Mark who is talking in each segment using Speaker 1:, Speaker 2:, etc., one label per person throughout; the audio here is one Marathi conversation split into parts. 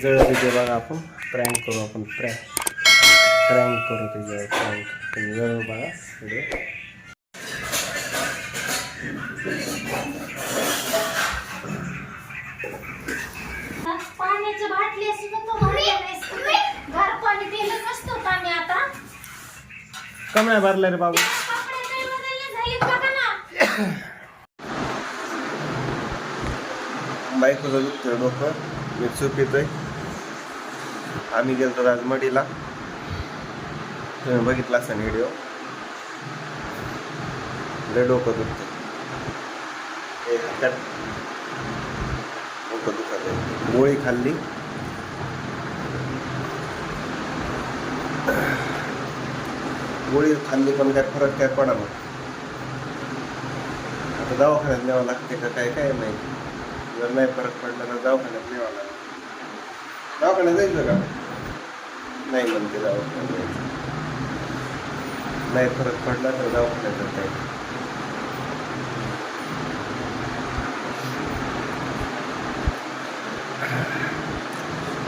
Speaker 1: जळत तिथे बघा आपण. प्रँक करू आपण. प्रँक प्रँक करू त्याच्यावर प्रँक तुम्ही बघा. व्हिडिओ
Speaker 2: पाण्याच्या बाटली तो पाणी नसतं आता.
Speaker 1: कम नाही भरलं रे बाबू.
Speaker 2: कपडे काही बदलले झाले बघा ना?
Speaker 1: बायकोचं दुखतं डोकं. मी चूप येतोय आम्ही गेलतो आज तुम्ही बघितला असा व्हिडिओ. लय डोकं दुखतं एक डोकं दुखत आहे गोळी खाल्ली. गोळी खाल्ली पण काय फरक काय पडा मग आता दवाखान्यात न्यावं लागते का काय काय नाही जर नाही फरक पडला तर दवाखान्यात नाही लागेल दवाखान्यात जायचं का? नाही म्हणते दवाखान्यात जायचं. नाही फरक पडला तर दवाखान्यात जाता येईल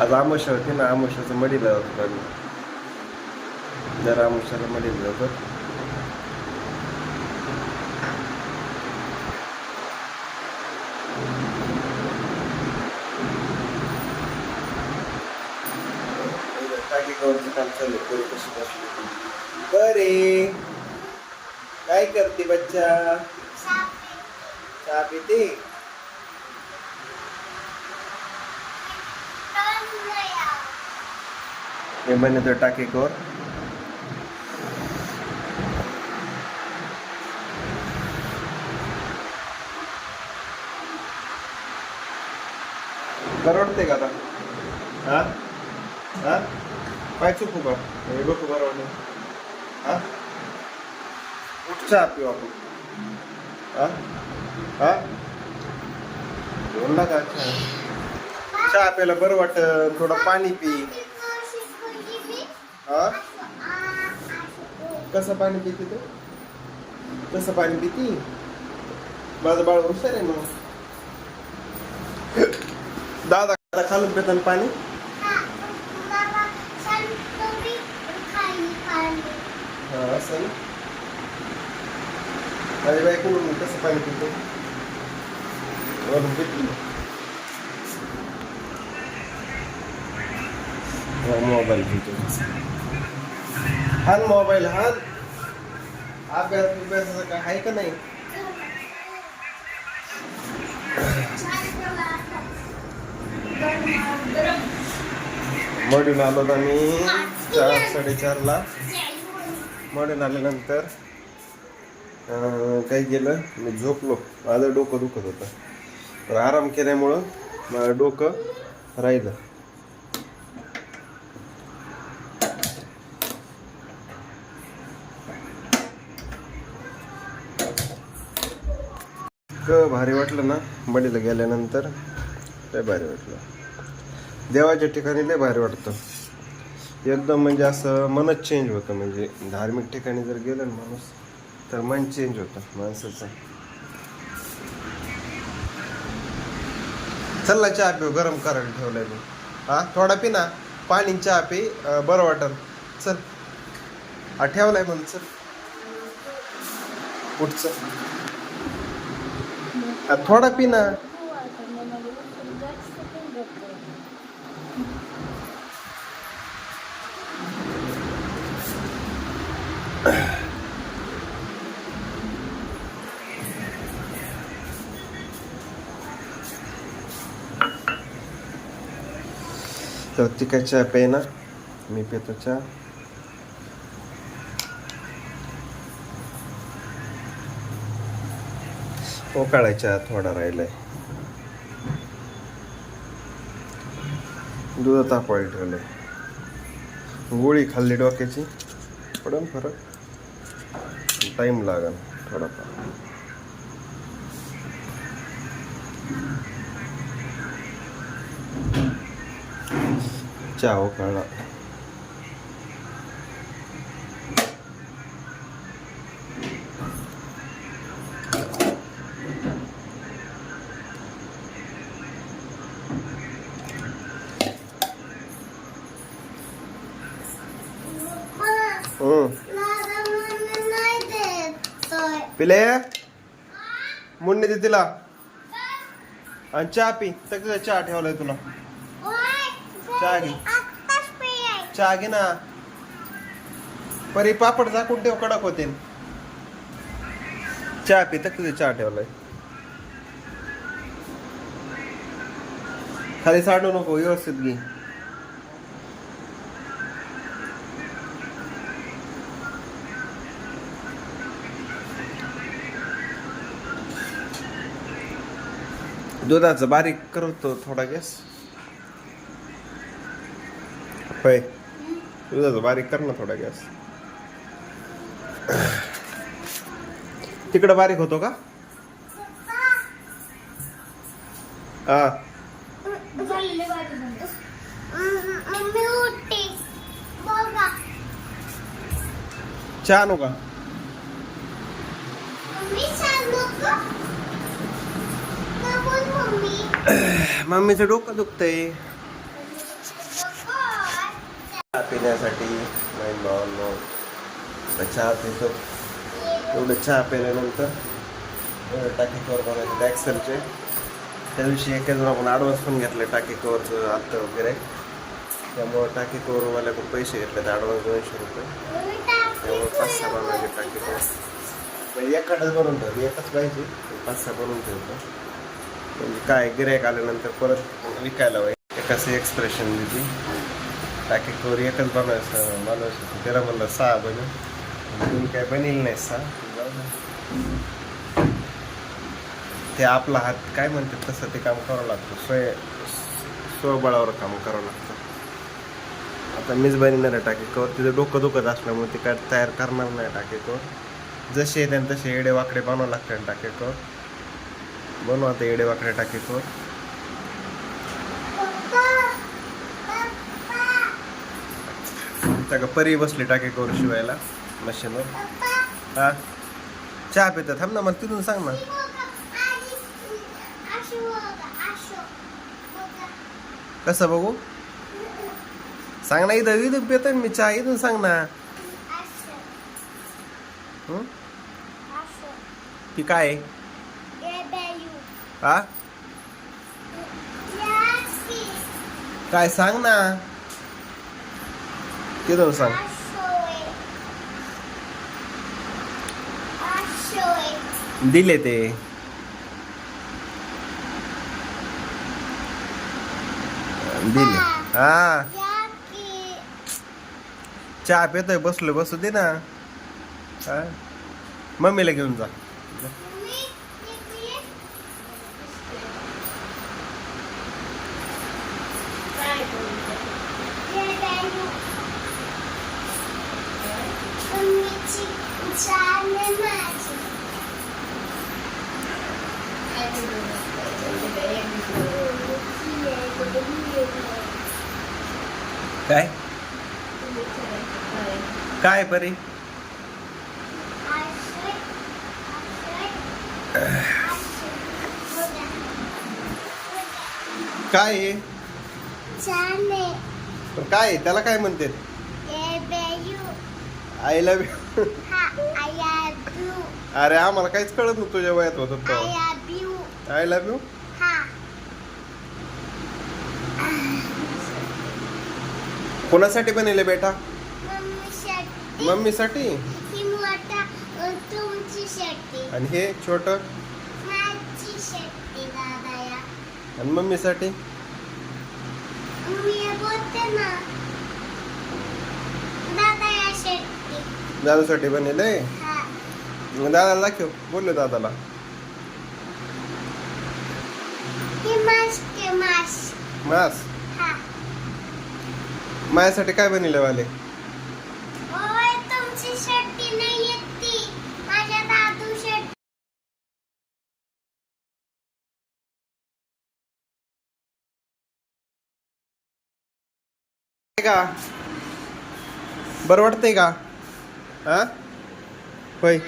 Speaker 1: आज आमुषा होती ना आमुषाचं मडीला होतं. आम्ही जर आमुषाला मडीला होतं टाकी कवरचं काम चालू पोरी कशी बसली बरे. काय करते बच्चा? चहा पिते? मी बनवतो टाके कोर परवडते का आता? हा? हा? काय चुकू का हे डोकं परवडलं हा? उठ चहा पिऊ आपण? हा? हा? बोलला का? चहा चहा प्यायला बरं वाटत. थोडं पाणी पी. हा? कसं पाणी पिते तू? कसं पाणी पिती? माझं बाळ हुशार आहे मग. दादा दादा खालून पिताना पाणी. असं माझ्या बायकोकडून कसं पाणी पितो वरून पितो मोबाईल पितो हान मोबाईल हान अभ्यास अभ्यासाचं काय आहे का नाही? मडून आलो आम्ही चार साडेचारला. मडून आल्यानंतर काही काय केलं? मी झोपलो. माझं डोकं दुखत होतं. तर आराम केल्यामुळं माझं डोकं राहिलं. इतकं भारी वाटलं ना बडीला गेल्यानंतर. लय भारी वाटलं. देवाच्या ठिकाणी लय भारी वाटतं. एकदम म्हणजे असं मनच चेंज होतं. म्हणजे धार्मिक ठिकाणी जर गेलं ना माणूस तर मन चेंज होतं माणसाचं. चल चहा पिऊ गरम करायला ठेवलंय मी. हा थोडा पी ना. पाणी चहा पी बरं वाटल. चल. हा ठेवलाय म्हणून चल. कुठचं थोडा पी ना. ती काय चहा पे ना? मी पितो चहा. उकाळायचा थोडा राहिलाय. दूध तापवायला ठेवलंय. गोळी खाल्ली डोक्याची पडन फरक. टाईम लागन थोडाफार.
Speaker 2: ચાવો
Speaker 1: કાળો పిలే मुन्ने तिला आणि चहा पी तर चहा ठेवलाय तुला चहा घे चहा घे ना. परी पापड झाकून ठेव कडक होते चहा पित तर तुझे चहा ठेवलाय? खाली सांडू नको व्यवस्थित घे. दुधाचं बारीक करतो थोडा गॅस. होय. दुधाचं बारीक कर ना थोडा गॅस तिकडं बारीक होतो का हा
Speaker 2: झालेले बारीक झाले. हम्म, मम्मी उठते. बघा.
Speaker 1: चहा आणू का
Speaker 2: मम्मी सांगू का? का बोल मम्मी?
Speaker 1: मम्मीचं डोकं दुखतंय
Speaker 2: बघा.
Speaker 1: चहा पिण्यासाठी. नाही भावांनो चहा पितो. एवढं चहा पिल्यानंतर टाकी कवर बनवायचे टॅक्सलचे त्या दिवशी एका जण आपण ॲडव्हान्स पण घेतलं टाकी कवरचं आत्ता वगैरे. त्यामुळं टाकी कवरवाल्याकडून पैसे घेतले तर ॲडव्हान्स दोनशे रुपये.
Speaker 2: त्यामुळं
Speaker 1: त्यामुळे पाच सहा बनवायचे टाकी कवर म्हणजे एकाच बनवून ठेवतो एकच पाहिजे. पाच सहा बनवून ठेवतो. म्हणजे काय गिरायक आल्यानंतर परत विकायला पाहिजे एकाच एक्सप्रेशन दिली टाकी कवर एकच बनवायचं बनवायचं तेरा त्याला म्हणलं सहा बनव. तुम्ही काय बनेल नाही सहा. ते आपला हात काय म्हणतात तसं ते काम करावं लागतं. स्वय स्वबळावर काम करावं लागतं. आता मीच बनणार आहे टाकी कवर तिचं डोकं दुखत असल्यामुळे ते काय तयार करणार नाही टाकी कवर जसे येते तसे येडे वाकडे बनवावं लागते टाकी कवर बनवा आता येडे वाकडे टाकी त्या का परी बसली टाकी कवर शिवायला मशीनवर. हा चहा पितात थांब ना मग तिथून सांग ना. कसं बघू सांग ना इथं इथं पितोय ना मी चहा इथून सांग ना
Speaker 2: आशू.
Speaker 1: हं?
Speaker 2: आशू.
Speaker 1: ती काय. हा
Speaker 2: यासी.
Speaker 1: काय सांग ना तिथून सांग दिले ते. दिले. हा. चहा पितोय बसलो बसू दे ना. मम्मीला घेऊन जा.
Speaker 2: मम्मी, इकडे ये. ए बायू. मम्मीची जान आहे माझी.
Speaker 1: काय काय परी. काय आहे? काय आहे? त्याला काय म्हणते. आय लव्ह यू
Speaker 2: हा, I love you.
Speaker 1: अरे आम्हाला काहीच कळत नव्हतं तुझ्या वयात होत
Speaker 2: I love you.
Speaker 1: I love you. कोणासाठी बनले बेटा?
Speaker 2: मम्मीसाठी.
Speaker 1: आणि हे छोट? आणि मम्मीसाठी? दादासाठी बनले
Speaker 2: हा
Speaker 1: दादाला दाखव बोललो दादाला.
Speaker 2: मास हा.
Speaker 1: माझ्यासाठी काय बनले वाले? का? बरं वाटतंय का? हा? होय.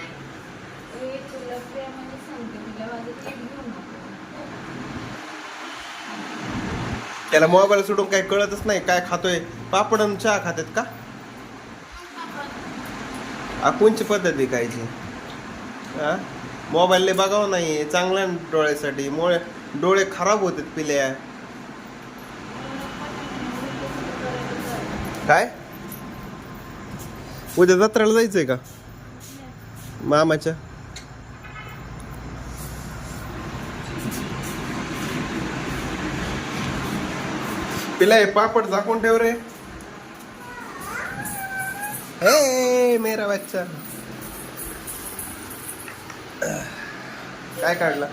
Speaker 1: त्याला मोबाईल सोडून काही कळतच नाही काय खातोय. पापड आणि चहा खातात का? कोणची पद्धती खायची कायची हा बघावं नाही चांगल्या डोळ्यासाठी. मुळे डोळे खराब होतात पिल्या. काय? उद्या जत्रेला जायचंय का? मामाच्या? पिला हे पापड झाकून ठेव रे. हे मेरा बच्चा. काय काढला?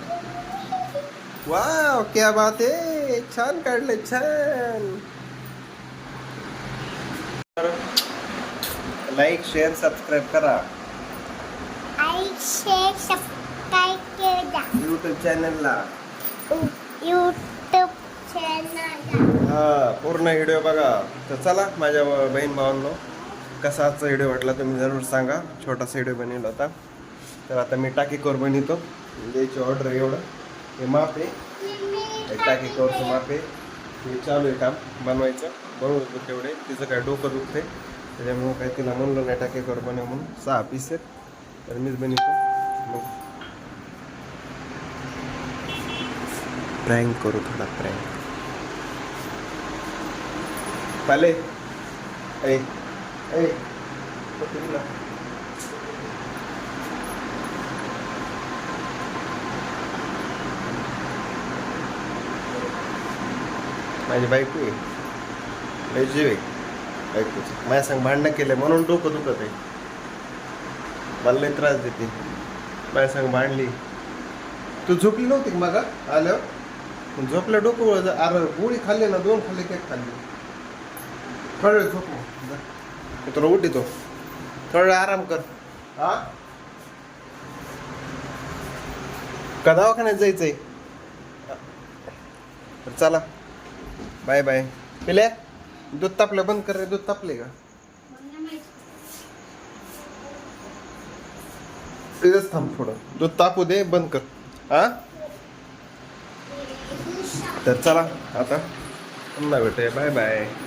Speaker 1: वाव क्या बात आहे. छान काढले छान. लाईक शेअर सबस्क्राईब करा. युट्यूब चॅनलला
Speaker 2: यूट्यूब चॅनल
Speaker 1: हा पूर्ण व्हिडिओ बघा. तर चला माझ्या बहीण भावांनो कसा आजचा व्हिडिओ वाटला तुम्ही जरूर सांगा. छोटासा व्हिडिओ बनवला होता. तर आता मी टाकी कोर बनवतो. द्यायची ऑर्डर एवढं. हे माप आहे. टाकी कोरचं माप आहे. हे चालू आहे काम बनवायचं. बनवत होतो तेवढे. तिचं काय डोकं दुखते त्याच्यामुळं काय तिला म्हणलं नाही टाकी कोर बनव म्हणून. सहा पीस आहेत. तर मीच बनवतो. मग प्रँक करू थोडा प्रँक पाले ऐ ऐ पकडला. माझी बायको आहे. लय जीव आहे. बायकोचं. माझ्या संग भांडणं केलं म्हणून डोकं दुखत आहे. मला लय त्रास देते. माझ्या संग भांडली. तू झोपली नव्हती मागा? आल्यावर झोपल्या डोकं अरे गोळी खाल्ली ना दोन खाल्ले केक खाल्ली. थोडा वेळ झोप मग. जा. मी तुला उठितो थोडा वेळ आराम कर. हा? का दवाखान्यात जायचंय? तर चला. Bye bye. पिल्या? दूध तापलं बंद कर रे. दूध तापले का? इथंच थांब थोडं. दूध तापू दे बंद कर. हा? तर चला आता पुन्हा भेटूया. Bye bye.